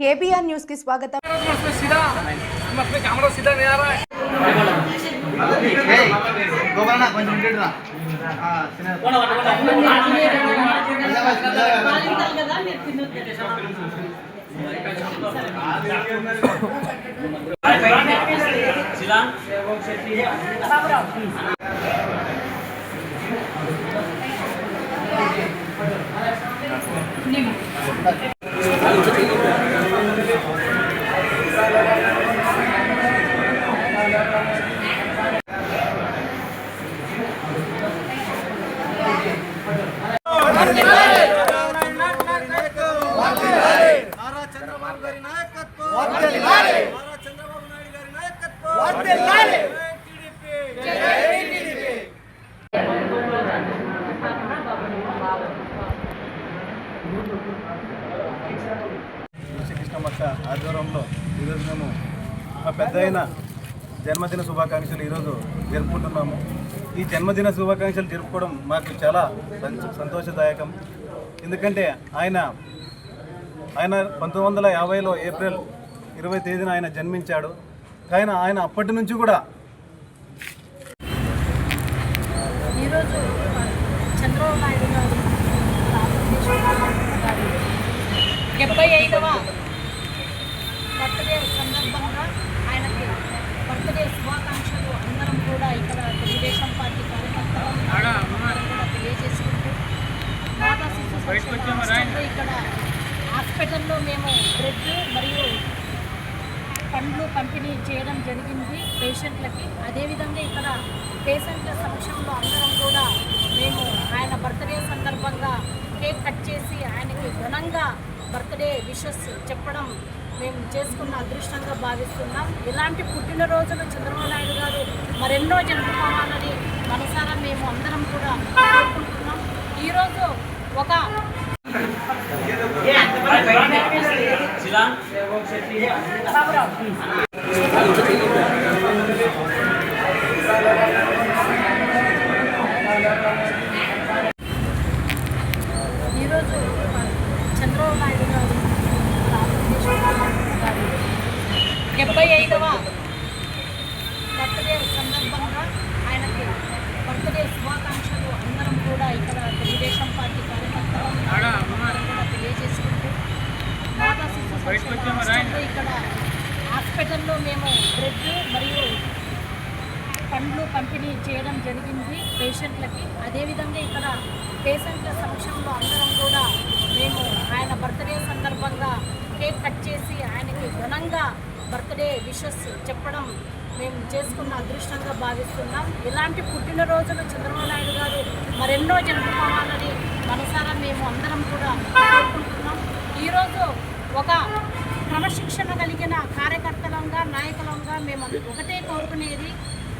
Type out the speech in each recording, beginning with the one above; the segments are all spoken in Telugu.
కేబిఆర్ న్యూస్ కి స్వాగతం उसमें सीधा हम अपने कैमरा सीधा नहीं आ रहा है గోపాలన్న కృష్ణమక్క ఆధ్వర్యంలో ఈరోజు మేము మా పెద్ద అయిన జన్మదిన శుభాకాంక్షలు ఈరోజు జరుపుకుంటున్నాము. ఈ జన్మదిన శుభాకాంక్షలు జరుపుకోవడం మాకు చాలా సంతోషదాయకం. ఎందుకంటే ఆయన ఆయన పంతొమ్మిది వందల యాభైలో ఏప్రిల్ ఇరవై తేదీన ఆయన జన్మించాడు. కానీ ఆయన అప్పటి నుంచి కూడా ఈరోజు చంద్రబాబు నాయుడు గారు డెబ్బై ఐదవ బర్త్డే సందర్భంగా ఆయనకి బర్త్డే శుభాకాంక్షలు. అందరం కూడా ఇక్కడ తెలుగుదేశం పార్టీ కార్యకర్తలు తెలియజేసుకుంటూ మాతా శిశు సంక్షేమ హాస్టల్లో ఇక్కడ హాస్పిటల్లో మేము బ్రెడ్ మరియు పండ్లు పంపిణీ చేయడం జరిగింది పేషెంట్లకి. అదేవిధంగా ఇక్కడ పేషెంట్ల సమక్షంలో అందరం కూడా మేము ఆయన బర్త్డే సందర్భంగా కేక్ కట్ చేసి ఆయనకి ఘనంగా బర్త్డే విషెస్ చెప్పడం మేము చేసుకున్న అదృష్టంగా భావిస్తున్నాం. ఇలాంటి పుట్టినరోజులు చంద్రబాబు నాయుడు గారు మరెన్నో జరుపుకోవాలని మనసారా మేము అందరం కూడా కోరుకుంటున్నాం ఈరోజు ఒక ఈరోజు చంద్రబాబు నాయుడు గారు గారి డెబ్బై ఐదవ బర్త్డే సందర్భంగా ఆయనకి బర్త్డే శుభాకాంక్షలు. అందరం కూడా ఇక్కడ తెలుగుదేశం పార్టీ కార్యకర్తలు కూడా తెలియజేసుకుంటూ మాతా శిశు ఇక్కడ హాస్పిటల్లో మేము బ్రెడ్ మరియు పండ్లు పంపిణీ చేయడం జరిగింది పేషెంట్లకి. అదేవిధంగా ఇక్కడ పేషెంట్ల సమక్షంలో అందరం కూడా మేము ఆయన బర్త్డే సందర్భంగా కేక్ కట్ చేసి ఆయనకి ఘనంగా బర్త్డే విషెస్ చెప్పడం మేము చేసుకున్న అదృష్టంగా భావిస్తున్నాం. ఇలాంటి పుట్టినరోజులు చంద్రబాబు నాయుడు గారు మరెన్నో జరుపుకోవాలని మనసారా మేము అందరం కూడా కోరుకుంటున్నాం. ఈరోజు ఒక క్రమశిక్షణ కలిగిన కార్యకర్తలంగా నాయకులంగా మేము ఒకటే కోరుకునేది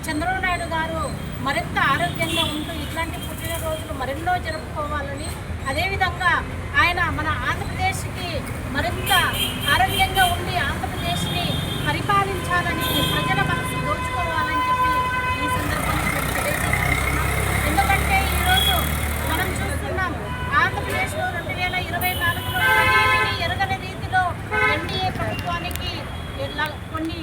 చంద్రబాబు నాయుడు గారు మరింత ఆరోగ్యంగా ఉంటూ ఇట్లాంటి పుట్టినరోజులు మరెన్నో జరుపుకోవాలని. అదేవిధంగా ఆయన మన ఆంధ్రప్రదేశ్కి మరింత కొన్ని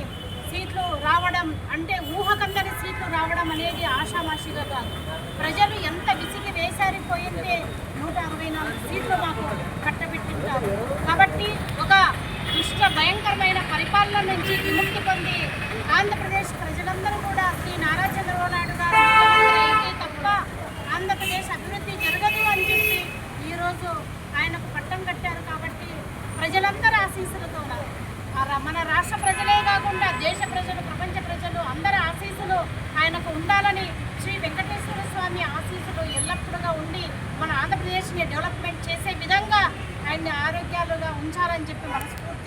సీట్లు రావడం అంటే ఊహకందని సీట్లు రావడం అనేది ఆషామాషిగా కాదు. ప్రజలు ఎంత విసిగి వేసారిపోయిందే నూట అరవై నాలుగు సీట్లు మాకు కట్టబెట్టింటారు. కాబట్టి ఒక దుష్ట భయంకరమైన పరిపాలన నుంచి విముక్తి పొంది ఆంధ్రప్రదేశ్ ప్రజలందరూ కూడా శ్రీ నారా చంద్రబాబు నాయుడు గారు అయితే తప్ప ఆంధ్రప్రదేశ్ అభివృద్ధి జరగదు అని చెప్పి ఈరోజు ఆయనకు పట్టం కట్టారు కాబట్టి ప్రజలందరూ ఆశీస్సులతో ఉన్నారు మన రాష్ట్ర ప్రజలే కాకుండా దేశ ప్రజలు ప్రపంచ ప్రజలు అందరి ఆశీస్సులు ఆయనకు ఉండాలని శ్రీ వెంకటేశ్వర స్వామి ఆశీస్సులు ఎల్లప్పుడూగా ఉండి మన ఆంధ్రప్రదేశ్ని డెవలప్మెంట్ చేసే విధంగా ఆయన్ని ఆరోగ్యాలుగా ఉంచాలని చెప్పి మనస్ఫూర్తి